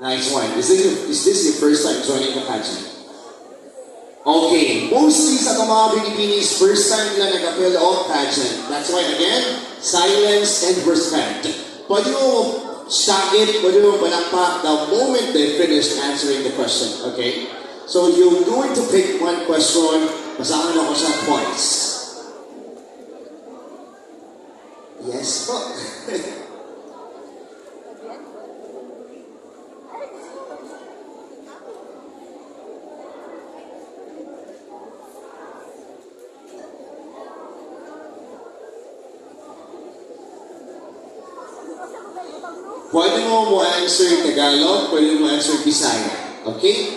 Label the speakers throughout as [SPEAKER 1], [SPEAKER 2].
[SPEAKER 1] Nice one. Is this, your, is this your first time joining the pageant? Okay, mostly sa mga Binibinis, first time nila nag-appeal of pageant. That's why, again, silence and respect. Pwede mo sakit, pwede mo palakpak the moment they finished answering the question, okay? So you're going to pick one question, basahan ako siya twice. Pwede mo mo answer Tagalog, pwede mo answer Bisaya. Okay?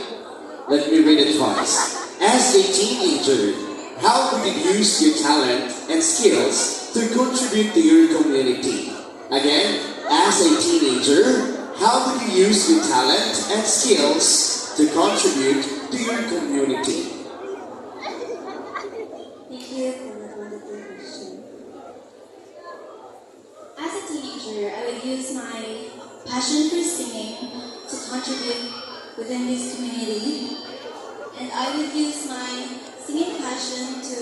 [SPEAKER 1] Let me read it twice. As a teenager, how would you use your talent and skills to contribute to your community? Again, as a teenager, how would you use your talent and skills to contribute to your community?
[SPEAKER 2] Thank you for that wonderful question. As a teenager, I would use my passion for singing to contribute within this community. And I would use my singing passion to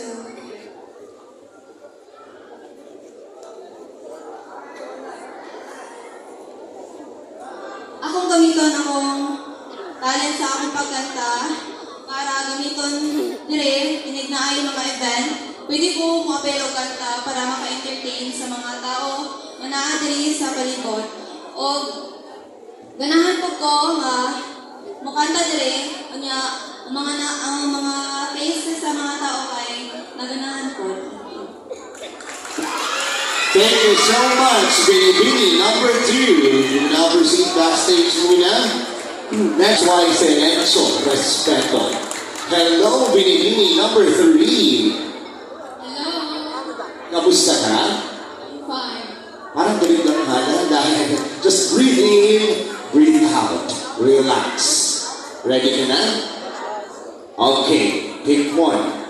[SPEAKER 2] akong gamiton akong talent sa akong pagkanta para gamiton dire pinignaay mga event pwede ko mo-apel og kanta para maka-entertain sa mga tao naadiri sa palibot o ganahan po ko nga mukanta dire unya ang mga na, ang mga faces sa mga tao kay naganahan ko
[SPEAKER 1] Thank you so much, Binibini. Number two, you now proceed backstage muna. Next why Silencio, respeto. Hello, Binibini. Number three.
[SPEAKER 2] Hello
[SPEAKER 1] Kamusta ka?
[SPEAKER 2] I'm fine
[SPEAKER 1] Parang galing lang hana dahil just breathe in, breathe out. Relax. Ready ka na? Okay, pick one.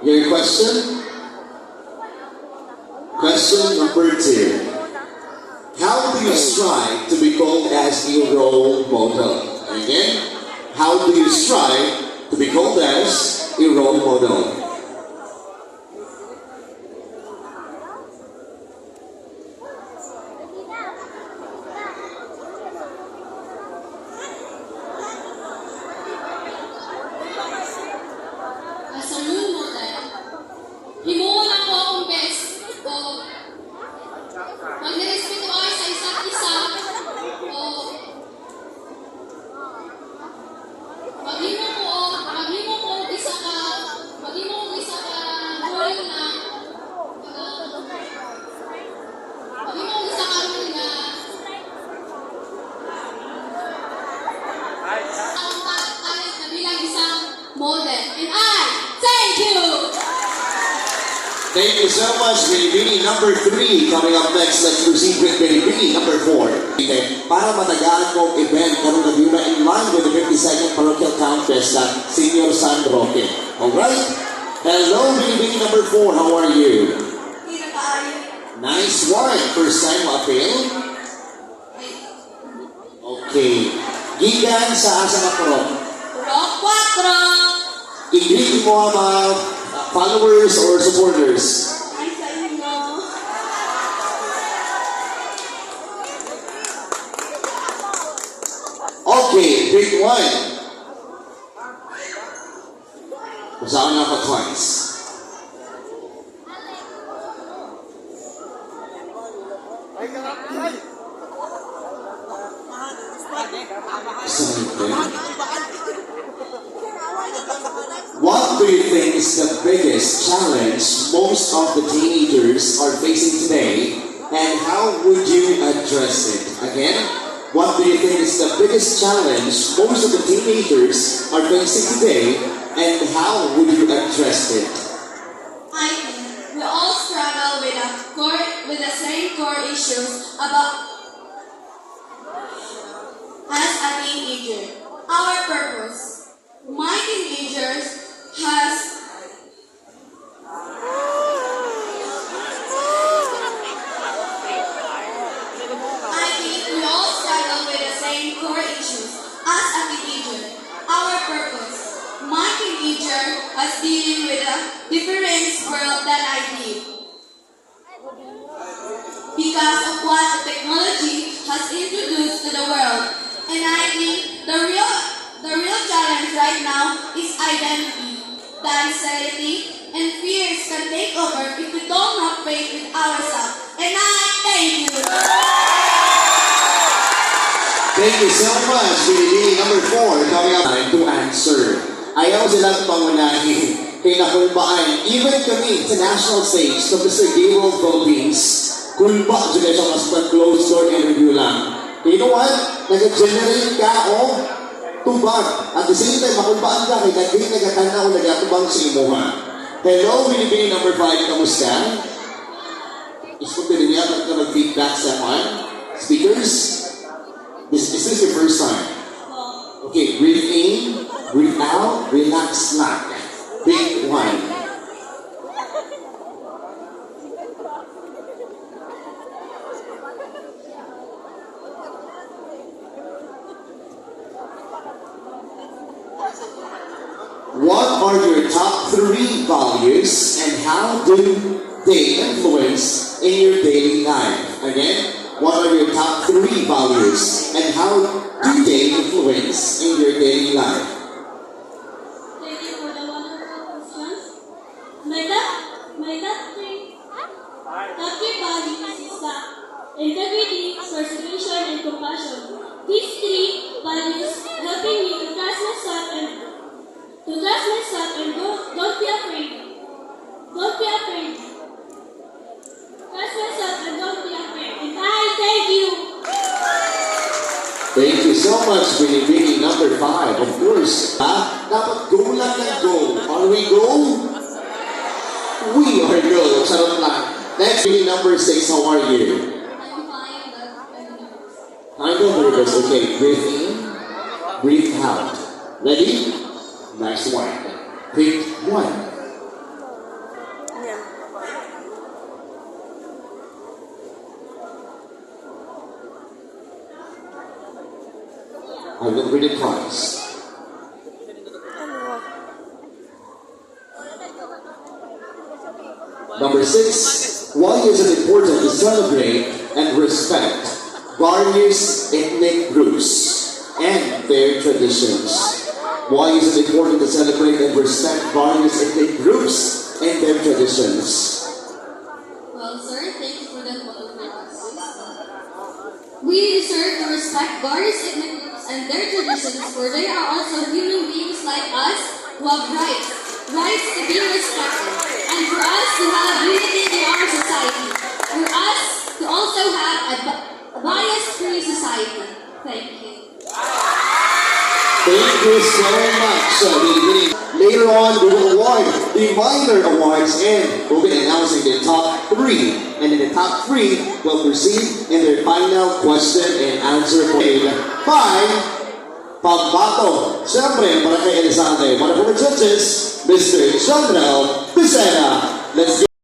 [SPEAKER 1] Your question? Question number two. How do you strive to be called as a role model? Again, how do you strive to be called as a role model?
[SPEAKER 3] Thank you
[SPEAKER 1] so much, Binibini. Number three, coming up next, let's proceed with Binibini. Number four. Okay, para matagaan mo event, karong gabi na in line with the 52nd Parochial Town Festa, Senior San Roque. Alright? Hello, Binibini number four. How are you?
[SPEAKER 2] na
[SPEAKER 1] Nice one. First time ma-appeal? Okay. Gigan sa asa ka pro.
[SPEAKER 2] Rock 4
[SPEAKER 1] I-greet mo ang mga followers or supporters. Okay, pick one. Basahan na twice.
[SPEAKER 4] Ka nga.
[SPEAKER 1] What do you is the biggest challenge most of the teenagers are facing today, and how would you address it? Again, what do you think is the biggest challenge most of the teenagers are facing today, and how would you address it?
[SPEAKER 2] I think we all struggle with a core with the same core issues about as a teenager. Our purpose. Teenager as dealing with a different world that I live. Because of what the technology has introduced to the world. And I think the real the real challenge right now is identity. The anxiety and fears can take over if we don't have faith in ourselves. And I thank you.
[SPEAKER 1] Thank you so much, Binibini number four, coming up time to answer. Ayaw silang pangunahin. Kaya nakulbaan, even kami sa national stage, sa Mr. Gabriel Philippines, kulba dyan sa mas closed door interview lang. You know what? Nag-generate ka o tubag. At the same time, makulbaan ka kay kagay nagatanda o nagatubang sa imuha. Hello, Binibini number five, kamusta? Gusto ko rin yata ka mag-feedback sa mga speakers? This, is this your first time? Okay, breathe in, breathe out, relax lang. Big one. What are your top three values and how do they influence in your daily life? Again, what are your top three values and how do they influence in your daily life?
[SPEAKER 5] Thank you for the wonderful questions. My top, my top three, top three values is that integrity, persecution, and compassion. These three values helping me to trust myself and to trust myself and don't, don't be afraid. Don't be afraid. Trust myself and don't be afraid. And I thank you.
[SPEAKER 1] Thank you so much, Winnie Winnie. Number five, of course. Ha? Dapat go lang ng go. Are we go? We are go. Charot lang. Next, Winnie number six, how are you?
[SPEAKER 3] Nervous.
[SPEAKER 1] Okay, breathe in, breathe out. Ready? Next one. Pick one. I will read it twice. Number six, why is it important to celebrate and respect various ethnic groups and their traditions? Why is it important to celebrate and respect various ethnic groups and their traditions?
[SPEAKER 3] Well, sir, thank you for that wonderful answers. We deserve to respect various ethnic groups and their traditions, for they are also human beings like us who have rights to be respected, and for us to have unity in our society, for us to also have a, bi- a bias-free society. Thank you.
[SPEAKER 1] Thank you so much. Later on, we will award the minor awards and we'll be announcing the top three. And in the top three will proceed in their final question and answer period by Pambato. Siyempre, para kay Elizalde, one of judges, Mr. Chandra Lucena. Let's